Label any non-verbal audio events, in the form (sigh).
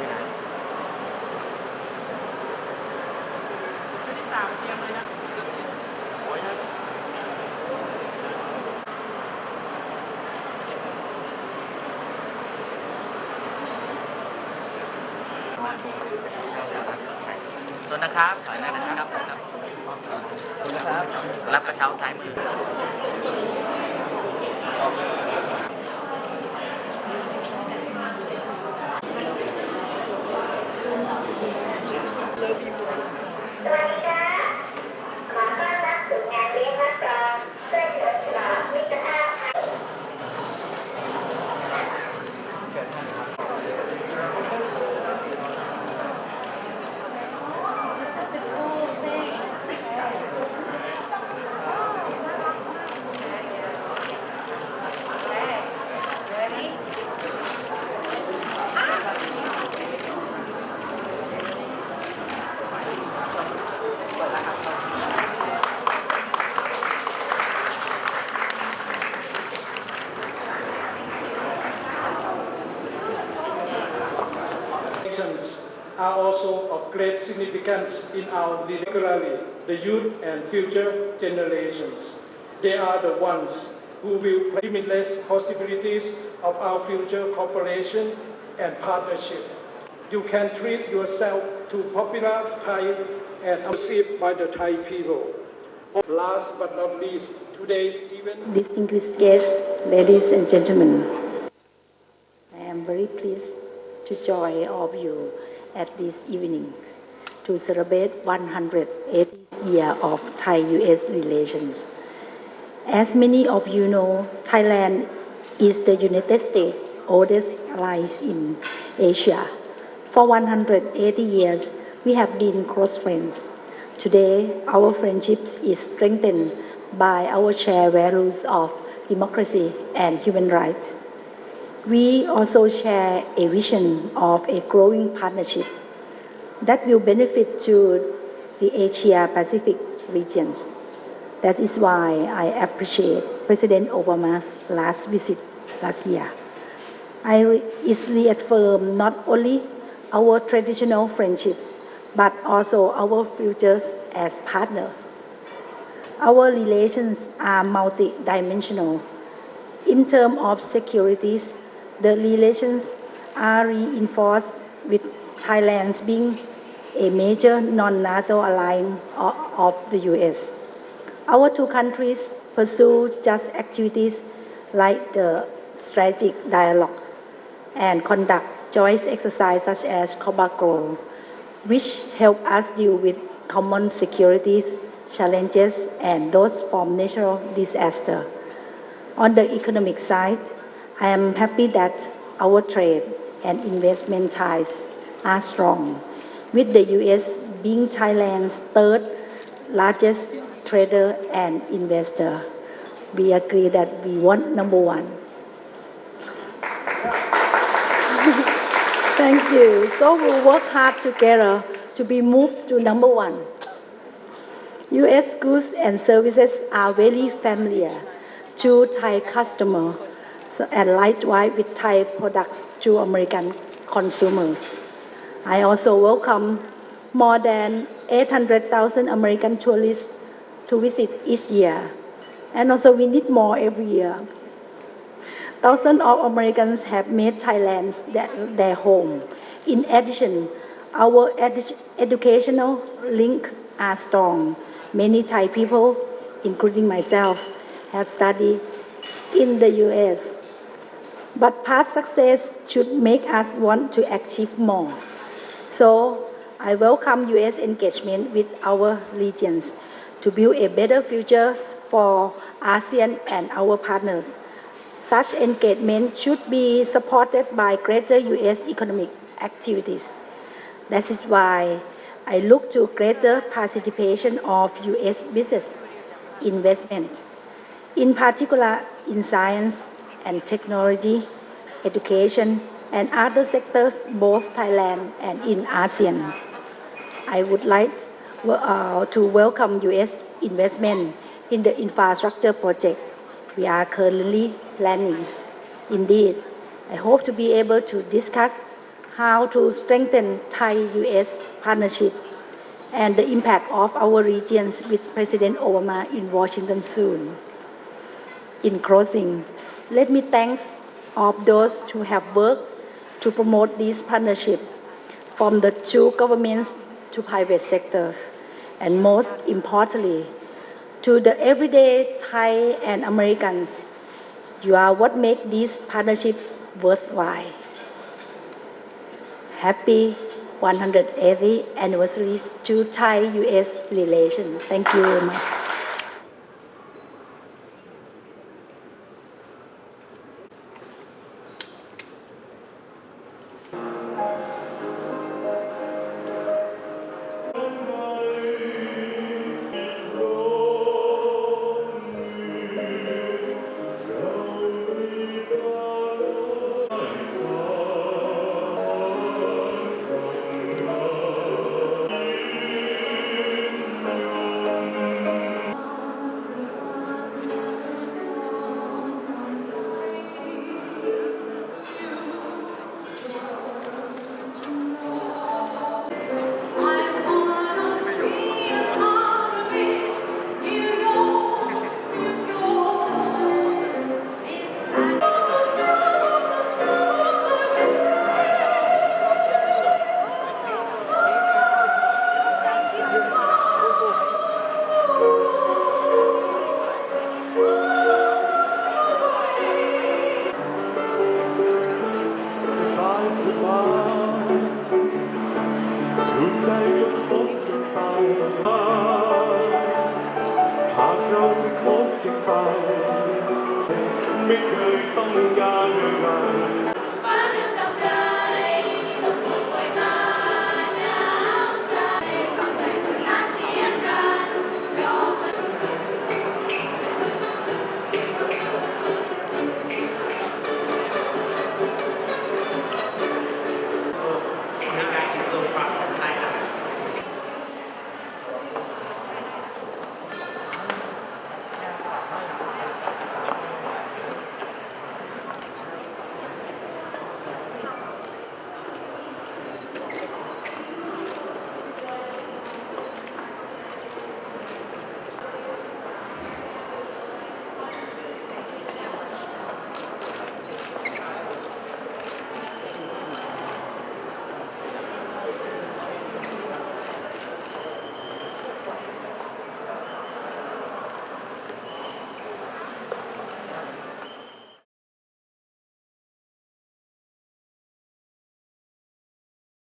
ด้วยนะชุดที่สามเตรียมเลยนะโอ้ยนะต้นนะครับถอยหน้านะครับ ครับ รับกระเช้าซ้ายมือ are also of great significance in our regularly the youth and future generations. They are the ones who will limitless possibilities of our future cooperation and partnership. You can treat yourself to popular Thai and received by the Thai people. Last but not least, today's event Distinguished guests, ladies and gentlemen, I am very pleased to join all of you at this evening to celebrate 180th year of Thai-US relations. As many of you know, Thailand is the United States' oldest ally in Asia. For 180 years, we have been close friends. Today, our friendship is strengthened by our shared values of democracy and human rights. We also share a vision of a growing partnership that will benefit to the Asia Pacific regions. That is why I appreciate President Obama's last visit last year. I is reaffirm not only our traditional friendships, but also our futures as partners. Our relations are multidimensional. In terms of securities, the relations are reinforced with Thailand's being a major non-NATO ally of the U.S. Our two countries pursue just activities like the strategic dialogue and conduct joint exercises such as COBACO, which help us deal with common security challenges and those from natural disaster. On the economic side, I am happy that our trade and investment ties are strong, with the U.S. being Thailand's third largest trader and investor. We agree that we want number one. (laughs) Thank you. So we'll work hard together to be moved to number one. U.S. goods and services are very familiar to Thai customers and likewise with Thai products to American consumers. I also welcome more than 800,000 American tourists to visit each year. And also we need more every year. Thousands of Americans have made Thailand their, home. In addition, our edu- educational links are strong. Many Thai people, including myself, have studied in the U.S. But past success should make us want to achieve more. So I welcome U.S. engagement with our regions to build a better future for ASEAN and our partners. Such engagement should be supported by greater U.S. economic activities. That is why I look to greater participation of U.S. business investment, in particular in science and technology, education, and other sectors, both Thailand and in ASEAN. I would like uh, to welcome U.S. investment in the infrastructure project we are currently planning. Indeed, I hope to be able to discuss how to strengthen Thai-US partnership and the impact of our regions with President Obama in Washington soon. In closing, let me thank all those who have worked to promote this partnership from the two governments to private sectors, and most importantly, to the everyday Thai and Americans. You are what make this partnership worthwhile. Happy 180th anniversary to Thai-US relations. Thank you very much. ส ไม่เคยต้องการอะไร